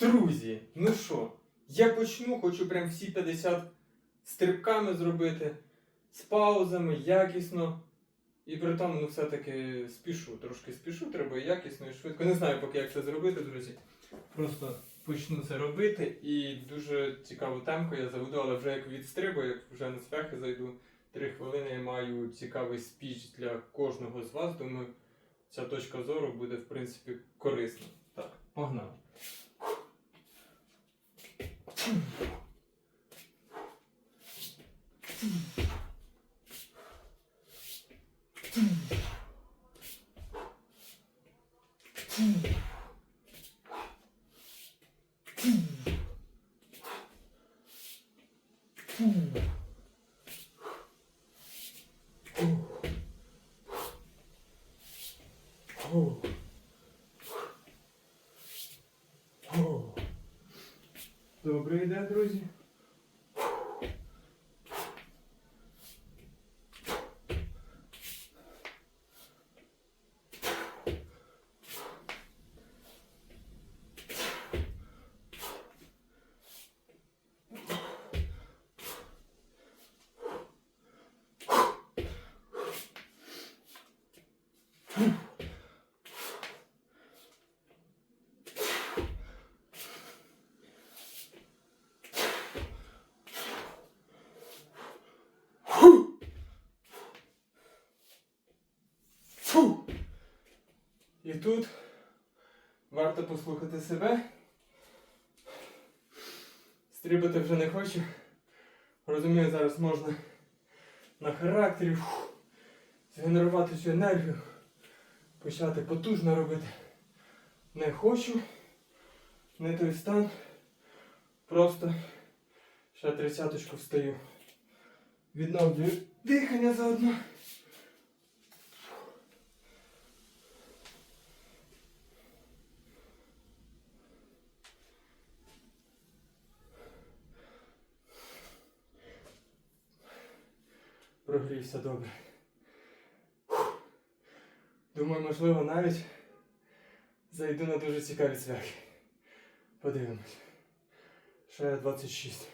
Друзі, ну що, я почну, хочу прям всі 50 стрибками зробити, з паузами, якісно. І при тому, ну, все-таки спішу, трошки спішу, треба якісно і швидко. Не знаю поки як це зробити, друзі. Просто почну це робити і дуже цікаву темку я заведу, але вже як відстрибую, як вже на цвяхи зайду, три хвилини я маю цікавий спіч для кожного з вас. Думаю, ця точка зору буде, в принципі, корисна. Так, погнали. 음. І тут варто послухати себе. Стрибати вже не хочу. Розумію, зараз можна на характері фу, згенерувати цю енергію, почати потужно робити. Не хочу, не той стан. Просто ще тридцяточку встаю. Відновлюю дихання заодно. Прогрівся добре. Думаю, можливо, навіть зайду на дуже цікаві цвяхи. Подивимось. Ще 26.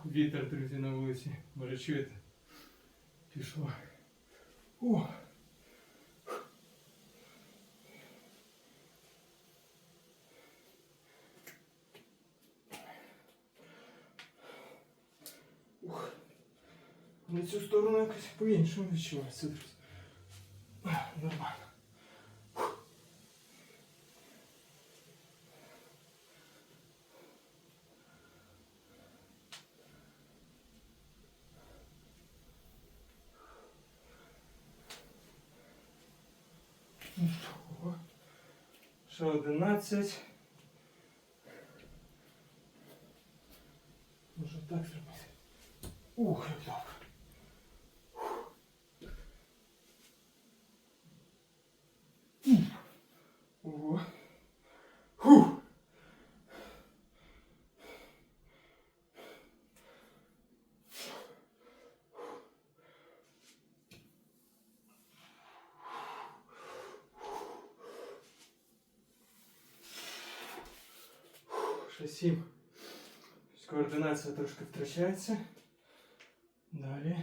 вітер, друзі, на вулиці. Може чуєте? Пішло. О! Ух. На цю сторону якось по-іншому відчувається, друзі. А, Нормально. Ще 11. Може так зробити. Ух, як добре. 6, 7. Координація трошки втрачається. Далі.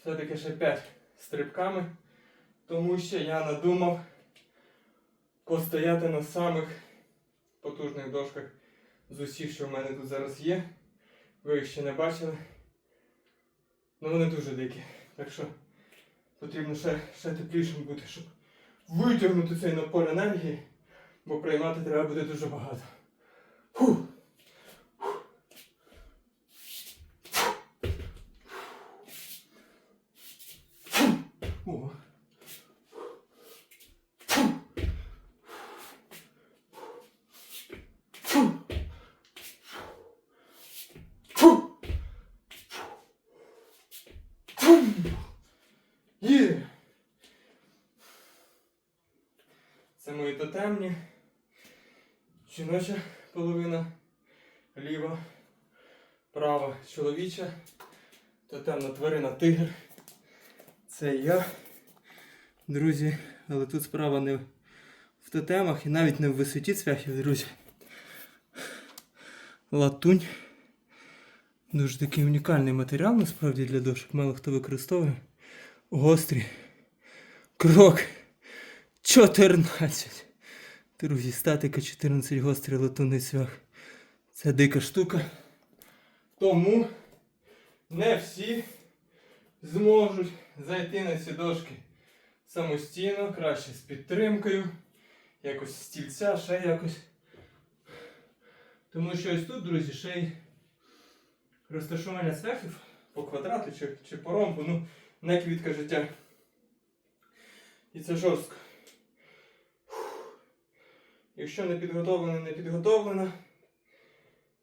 Все-таки ще 5 стрибками, тому що я надумав постояти на самих потужних дошках з усіх, що в мене тут зараз є. Ви їх ще не бачили. Ну вони дуже дикі. Так що потрібно ще, ще теплішим бути, щоб витягнути цей напор енергії, бо приймати треба буде дуже багато. Фух. О. Є! Це мої тотемні. Жіноча половина, ліва, права чоловіча, тотемна тварина тигр. Це я. Друзі, але тут справа не в тотемах і навіть не в висоті цвяхів, друзі. Латунь. Дуже такий унікальний матеріал насправді для дошок. Мало хто використовує. Гострі. Крок. 14. Друзі, статика 14 гострий латунний цвях. Це дика штука. Тому не всі зможуть зайти на ці дошки самостійно, краще з підтримкою, якось з стільця, ще якось. Тому що ось тут, друзі, ще й розташування цвяхів по квадрату чи, чи по ромбу, ну, не квітка життя. І це жорстко. Якщо не підготовлена, не підготовлена,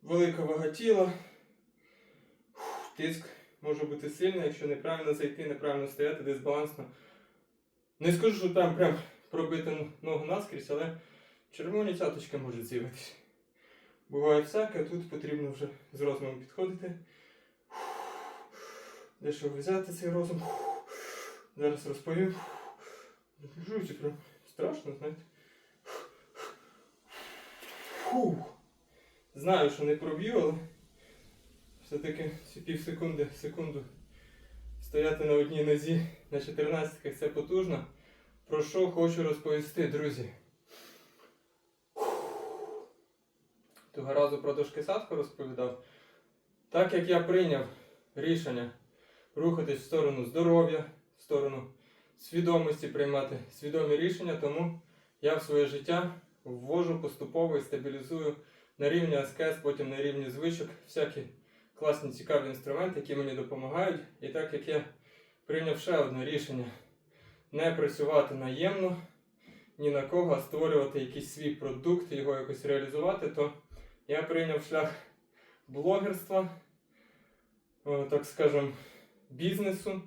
велика вага тіла, тиск може бути сильний, якщо неправильно зайти, неправильно стояти, дисбалансно. Не скажу, що там прям пробити ногу наскрізь, але червоні цяточки можуть з'явитися. Буває всяке, тут потрібно вже з розумом підходити. Де що взяти цей розум? Зараз розповім. Жуті прям страшно, знаєте. Фух. Знаю, що не проб'ю, але все-таки пів секунди, секунду стояти на одній нозі на 14 це потужно. Про що хочу розповісти, друзі. Того разу про дошки садку розповідав. Так як я прийняв рішення рухатись в сторону здоров'я, в сторону свідомості приймати свідомі рішення, тому я в своє життя ввожу поступово і стабілізую на рівні аскез, потім на рівні звичок, всякі класні цікаві інструменти, які мені допомагають. І так як я прийняв ще одне рішення не працювати наємно ні на кого, а створювати якийсь свій продукт, його якось реалізувати, то я прийняв шлях блогерства, так скажем, бізнесу.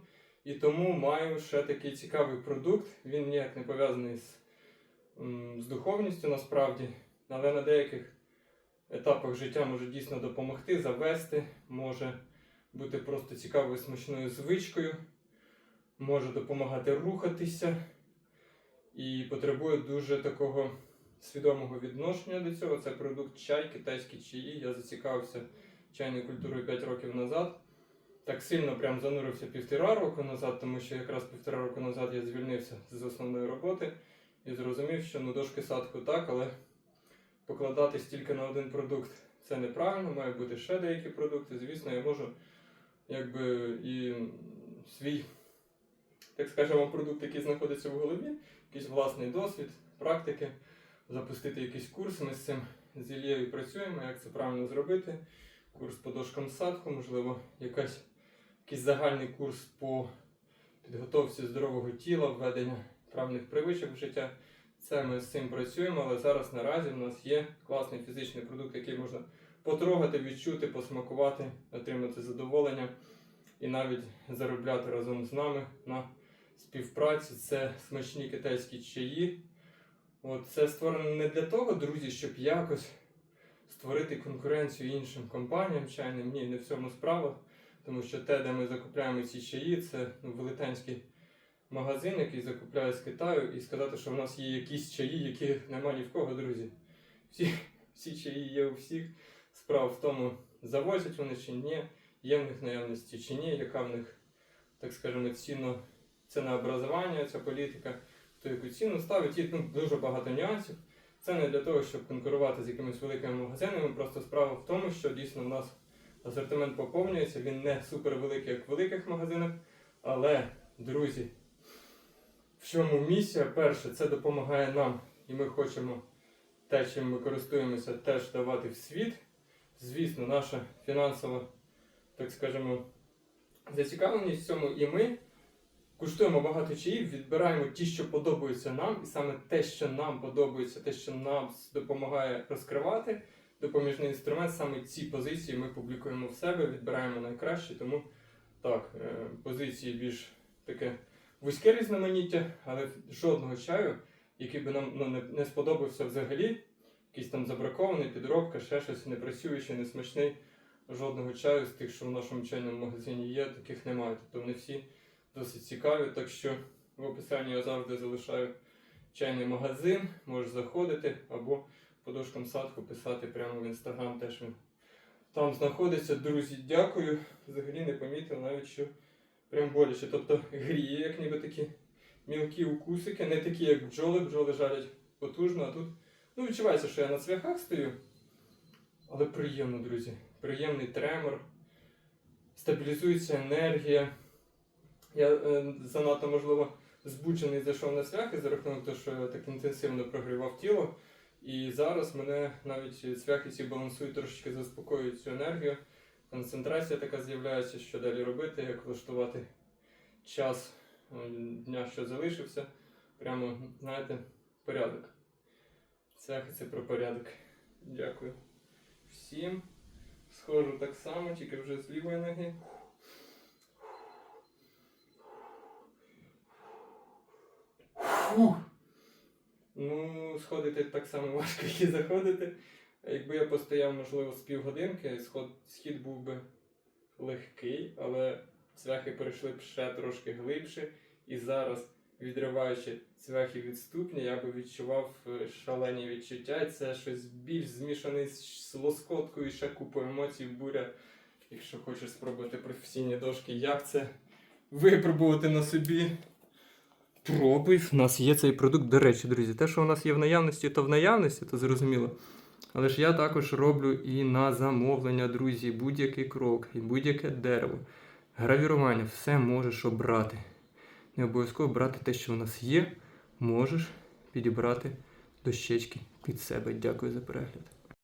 І тому маю ще такий цікавий продукт. Він ніяк не пов'язаний з, з духовністю насправді, але на деяких етапах життя може дійсно допомогти, завести, може бути просто цікавою смачною звичкою, може допомагати рухатися і потребує дуже такого свідомого відношення до цього. Це продукт чай, китайські чаї. Я зацікавився чайною культурою 5 років назад. Так сильно прям занурився півтора року назад, тому що якраз півтора року назад я звільнився з основної роботи і зрозумів, що ну дошки садку так, але покладатись тільки на один продукт це неправильно, має бути ще деякі продукти. Звісно, я можу якби і свій, так скажемо, продукт, який знаходиться в голові, якийсь власний досвід, практики, запустити якийсь курс. Ми з цим з Ілією працюємо, як це правильно зробити. Курс по дошкам садку, можливо, якась, якийсь загальний курс по підготовці здорового тіла, введення правильних привичок в життя. Це ми з цим працюємо, але зараз наразі в нас є класний фізичний продукт, який можна потрогати, відчути, посмакувати, отримати задоволення і навіть заробляти разом з нами на співпраці. Це смачні китайські чаї. От це створено не для того, друзі, щоб якось створити конкуренцію іншим компаніям чайним. Ні, не в цьому справа. Тому що те, де ми закупляємо ці чаї, це ну, велетенський магазин, який закупляє з Китаю, і сказати, що в нас є якісь чаї, яких нема ні в кого, друзі. Всі, всі чаї є у всіх. Справа в тому, завозять вони чи ні, є в них наявності чи ні, яка в них так скажемо, ціну, цінообразування, ця політика, хто яку ціну ставить, і ну, дуже багато нюансів. Це не для того, щоб конкурувати з якимись великими магазинами. Просто справа в тому, що дійсно в нас асортимент поповнюється. Він не супер великий, як в великих магазинах. Але, друзі, в чому місія? Перше, це допомагає нам, і ми хочемо те, чим ми користуємося, теж давати в світ. Звісно, наша фінансова, так скажемо, зацікавленість в цьому, і ми куштуємо багато чаїв, відбираємо ті, що подобаються нам, і саме те, що нам подобається, те, що нам допомагає розкривати допоміжний інструмент, саме ці позиції ми публікуємо в себе, відбираємо найкращі, тому так, е, позиції більш таке вузьке різноманіття, але жодного чаю, який би нам ну, не, не сподобався взагалі, якийсь там забракований, підробка, ще щось непрацюючий, несмачний. Жодного чаю з тих, що в нашому чайному магазині є, таких немає. Тобто вони всі досить цікаві. Так що в описанні я завжди залишаю чайний магазин, можеш заходити або по дошкам садку писати прямо в інстаграм. Теж він там знаходиться. Друзі, дякую. Взагалі не помітив навіть, що прям боляче. Тобто гріє, як ніби такі мілкі укусики, не такі, як бджоли. Бджоли жарять потужно, а тут ну, відчувається, що я на цвяхах стою. Але приємно, друзі. Приємний тремор, стабілізується енергія. Я е, занадто, можливо, збуджений зайшов на цвяхи за рахунок того, що я так інтенсивно прогрівав тіло. І зараз мене навіть цвяхи ці балансують, трошечки заспокоюють цю енергію. Концентрація така з'являється, що далі робити, як влаштувати час е, дня, що залишився. Прямо, знаєте, порядок. Цвяхи це про порядок. Дякую всім. Схожу так само, тільки вже з лівої ноги. Фух. Ну, сходити так само важко, як і заходити. Якби я постояв, можливо, з півгодинки, сход, схід був би легкий, але цвяхи перейшли б ще трошки глибше. І зараз, відриваючи цвяхи від ступня, я би відчував е, шалені відчуття. Це щось більш змішане з лоскоткою і ще купу емоцій, буря. Якщо хочеш спробувати професійні дошки, як це випробувати на собі. Пробуй, у нас є цей продукт. До речі, друзі, те, що у нас є в наявності, то в наявності, то зрозуміло. Але ж я також роблю і на замовлення, друзі, будь-який крок, і будь-яке дерево. Гравірування, все можеш обрати. Не обов'язково брати те, що в нас є, можеш підібрати дощечки під себе. Дякую за перегляд.